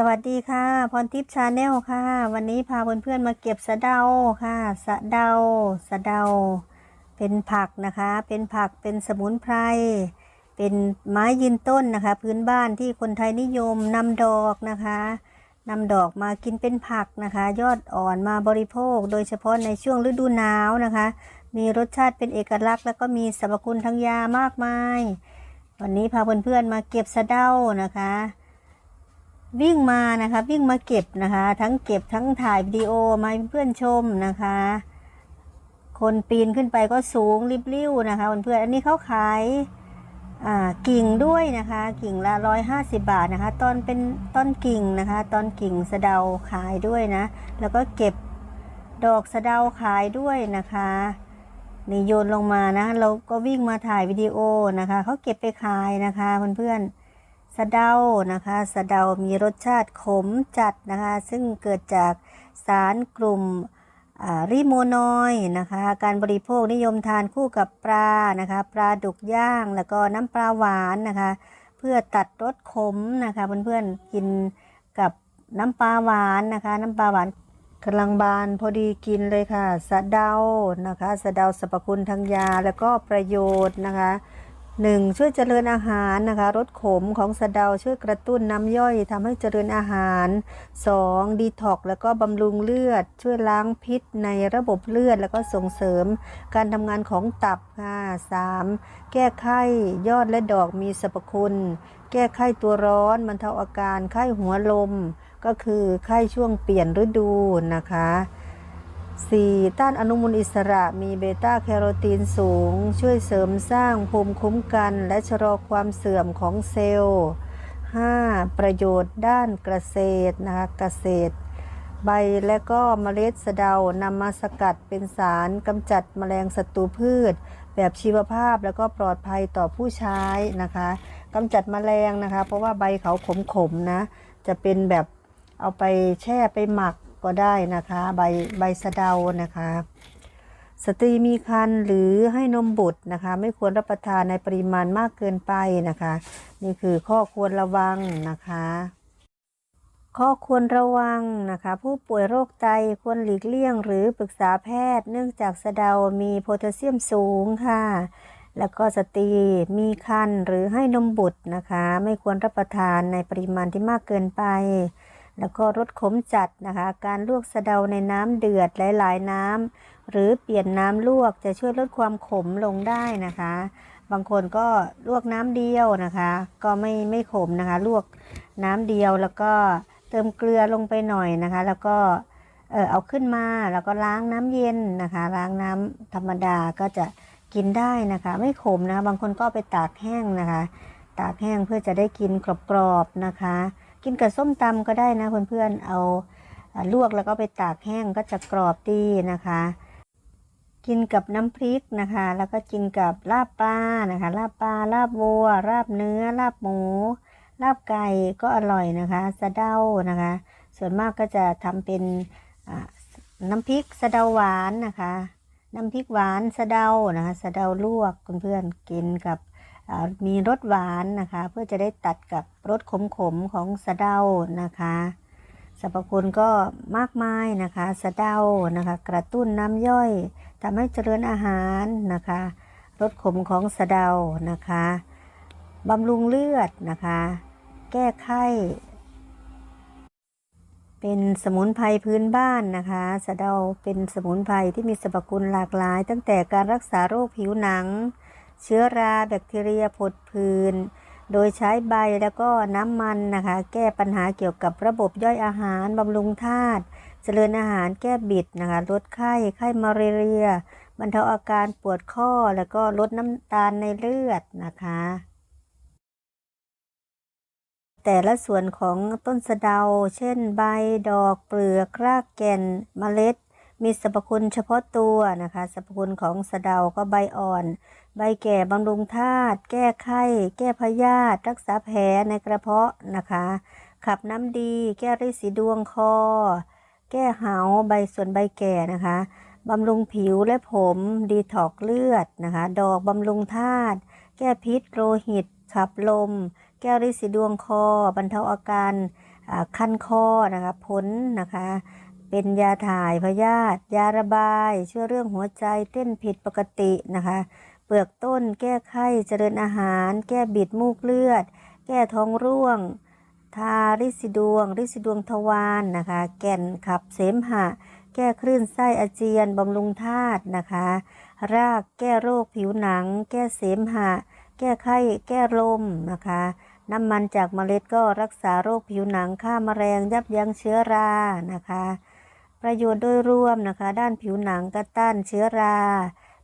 สวัสดีค่ะ พรทิพย์ชาแนลค่ะ วันนี้พาเพื่อนๆมาเก็บสะเดาค่ะ สะเดา สะเดา เป็นผักนะคะ เป็นผักเป็นสมุนไพร เป็นไม้ยืนต้นนะคะ พื้นบ้านที่คนไทยนิยมนำดอกนะคะนำดอกมากินเป็นผักนะคะ ยอดอ่อนมาบริโภค โดยเฉพาะในช่วงฤดูหนาวนะคะ มีรสชาติเป็นเอกลักษณ์ แล้วก็มีสรรพคุณทางยามากมาย วันนี้พาเพื่อนๆมาเก็บสะเดานะคะ วิ่งมานะคะวิ่งมาเก็บนะคะ ทั้งเก็บทั้งถ่ายวิดีโอมาเพื่อนชมนะคะ คนปีนขึ้นไปก็สูงริบลิ่วนะคะเพื่อนอันนี้เขาขายกิ่งด้วยนะคะ กิ่งละร้อยห้าสิบาทนะคะ ตอนเป็นต้นกิ่งนะคะ ตอนกิ่งสะเดาขายด้วยนะ แล้วก็เก็บดอกสะเดาขายด้วยนะคะนี่โยนลงมานะ เราก็วิ่งมาถ่ายวิดีโอนะคะเขาเก็บไปขายนะคะเพื่อนๆ สะเดานะคะสะเดามีรสชาติขมจัดนะคะ ซึ่งเกิดจากสารกลุ่มอ่าริโมนอยด์นะคะ การบริโภคนิยมทานคู่กับปลานะคะ ปลาดุกย่างแล้วก็น้ำปลาหวานนะคะ เพื่อตัดรสขมนะคะเพื่อนๆกินกับน้ำปลาหวานนะคะ น้ำปลาหวานกำลังบานพอดีกินเลยค่ะ สะเดานะคะ สะเดาสรรพคุณทางยาแล้วก็ประโยชน์นะคะ หนึ่งช่วยเจริญอาหารนะคะรสขมของสะเดาช่วยกระตุ้นน้ำย่อยทำให้เจริญอาหารสองดีท็อกแล้วก็บำรุงเลือด ช่วยล้างพิษในระบบเลือด แล้วก็ส่งเสริมการทำงานของตับค่ะสามแก้ไข้ยอดและดอกมีสรรพคุณ แก้ไข้ตัวร้อนบรรเทาอาการไข้หัวลม ก็คือไข้ช่วงเปลี่ยนฤดูนะคะ 4. ต้านอนุมูลอิสระมีเบต้าแคโรทีนสูง ช่วยเสริมสร้างภูมิคุ้มกันและชะลอความเสื่อมของเซลล์ 5. ประโยชน์ด้านเกษตรนะคะเกษตร ใบและก็เมล็ดสะเดานำมาสกัดเป็นสารกำจัดแมลงศัตรูพืช แบบชีวภาพแล้วก็ปลอดภัยต่อผู้ใช้นะคะกำจัดแมลงนะคะ เพราะว่าใบเขาขมๆนะ จะเป็นแบบเอาไปแช่ไปหมัก ก็ได้นะคะ ใบใบสะเดานะคะ สตรีมีครรภ์หรือให้นมบุตรนะคะ ไม่ควรรับประทานในปริมาณมากเกินไปนะคะ นี่คือข้อควรระวังนะคะข้อควรระวังนะคะ ผู้ป่วยโรคไตควรหลีกเลี่ยง หรือปรึกษาแพทย์ เนื่องจากสะเดามีโพแทสเซียมสูงค่ะ แล้วก็สตรีมีครรภ์หรือให้นมบุตรนะคะ ไม่ควรรับประทานในปริมาณที่มากเกินไป แล้วก็รสขมจัดนะคะ การลวกสะเดาในน้ำเดือดหลายๆน้ำหรือเปลี่ยนน้ำลวกจะช่วยลดความขมลงได้นะคะ บางคนก็ลวกน้ำเดียวนะคะ ก็ไม่ไม่ขมนะคะ ลวกน้ำเดียวแล้วก็เติมเกลือลงไปหน่อยนะคะ แล้วก็เออเอาขึ้นมาแล้วก็ล้างน้ำเย็นนะคะ ล้างน้ำธรรมดาก็จะกินได้นะคะ ไม่ขมนะคะบางคนก็ไปตากแห้งนะคะ ตากแห้งเพื่อจะได้กินกรอบๆนะคะ กินกับส้มตำก็ได้นะเพื่อนๆเอาลวกแล้วก็ไปตากแห้งก็จะกรอบดีนะคะ กินกับน้ำพริกนะคะ แล้วก็กินกับลาบปลานะคะ ลาบปลาลาบวัวลาบเนื้อ ลาบหมู ลาบไก่ก็อร่อยนะคะสะเดานะคะ ส่วนมากก็จะทำเป็นน้ำพริกสะเดาหวานนะคะ น้ำพริกหวานสะเดานะคะสะเดาลวกเพื่อนๆกินกับ มีรสหวานนะคะ เพื่อจะได้ตัดกับรสขมๆของสะเดานะคะสรรพคุณก็มากมายนะคะ สะเดานะคะ กระตุ้นน้ำย่อยทำให้เจริญอาหารนะคะรสขมของสะเดานะคะบำรุงเลือดนะคะ แก้ไข้เป็นสมุนไพรพื้นบ้านนะคะสะเดาเป็นสมุนไพรที่มีสรรพคุณหลากหลาย ตั้งแต่การรักษาโรคผิวหนัง เชื้อราแบคทีเรียผดผื่นโดยใช้ใบแล้วก็น้ำมันนะคะ แก้ปัญหาเกี่ยวกับระบบย่อยอาหารบำรุงธาตุเจริญอาหารแก้บิดนะคะลดไข้ไข้มาเรียบรรเทาอาการปวดข้อแล้วก็ลดน้ำตาลในเลือดนะคะ แต่ละส่วนของต้นสะเดา เช่นใบดอกเปลือกรากแก่นเมล็ด มีสรรพคุณเฉพาะตัวนะคะสรรพคุณของสะเดาก็ใบอ่อน ใบแก่บำรุงธาตุแก้ไข้ แก้พยาธิรักษาแผลในกระเพาะนะคะ ขับน้ำดี แก้ริดสีดวงคอ แก้หาใบส่วนใบแก่นะคะบำรุงผิวและผมดีท็อกเลือดนะคะ ดอกบำรุงธาตุแก้พิษโลหิต ขับลม แก้ริดสีดวงคอ บรรเทาอาการคันคอนะคะผลนะคะ เป็นยาถ่ายพยาธิยาระบาย ช่วยเรื่องหัวใจเต้นผิดปกตินะคะ เปลือกต้นแก้ไข้เจริญอาหาร แก้บิดมูกเลือด แก้ท้องร่วง ทาริสิดวง ริสิดวงทวารนะคะ แก่นขับเสมหะ แก้คลื่นไส้อาเจียนบำรุงธาตุนะคะ รากแก้โรคผิวหนัง แก้เสมหะ แก้ไข้ แก้ลมนะคะน้ำมันจากเมล็ดก็รักษาโรคผิวหนังฆ่าแมลงยับยั้งเชื้อรานะคะ ประโยชน์โดยรวมนะคะ ด้านผิวหนังก็ต้านเชื้อรา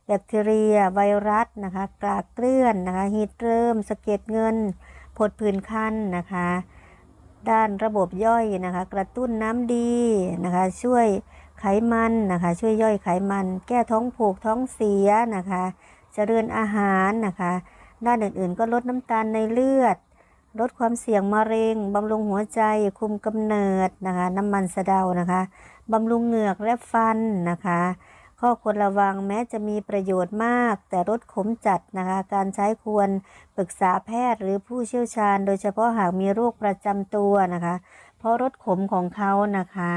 แบคทีเรีย ไวรัสนะคะ กลากเกลื่อนนะคะฮีทเริ่มสะเก็ดเงินผดผื่นคันนะคะ ด้านระบบย่อยนะคะ กระตุ้นน้ำดีนะคะ ช่วยไขมันนะคะ ช่วยย่อยไขมัน แก้ท้องผูกท้องเสียนะคะ เจริญอาหารนะคะ ด้านอื่นๆ ก็ลดน้ำตาลในเลือด ลดความเสี่ยงมะเร็งบำรุงหัวใจ คุมกำเนิดนะคะ น้ำมันสะเดานะคะบำรุงเหงือกและฟันนะคะ ข้อควรระวังแม้จะมีประโยชน์มาก แต่ลดขมจัดนะคะ การใช้ควรปรึกษาแพทย์หรือผู้เชี่ยวชาญ โดยเฉพาะหากมีโรคประจำตัวนะคะ เพราะรสขมของเขานะคะ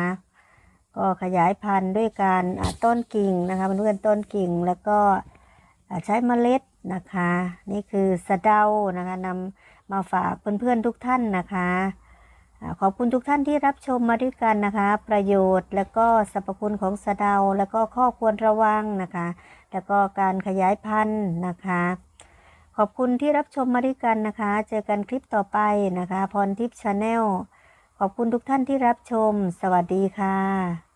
ก็ขยายพันธุ์ด้วยการต้นกิ่งนะคะเพื่อนต้นกิ่งแล้วก็ใช้เมล็ดนะคะ นี่คือสะเดานะคะนำ มาฝากเพื่อนๆทุกท่านนะคะขอบคุณทุกท่านที่รับชมมาด้วยกันนะคะ ประโยชน์แล้วก็สรรพคุณของสะเดา แล้วก็ข้อควรระวังนะคะ แล้วก็การขยายพันธุ์นะคะ ขอบคุณที่รับชมมาด้วยกันนะคะ เจอกันคลิปต่อไปนะคะ พรทิพย์ชาแนลขอบคุณทุกท่านที่รับชม สวัสดีค่ะ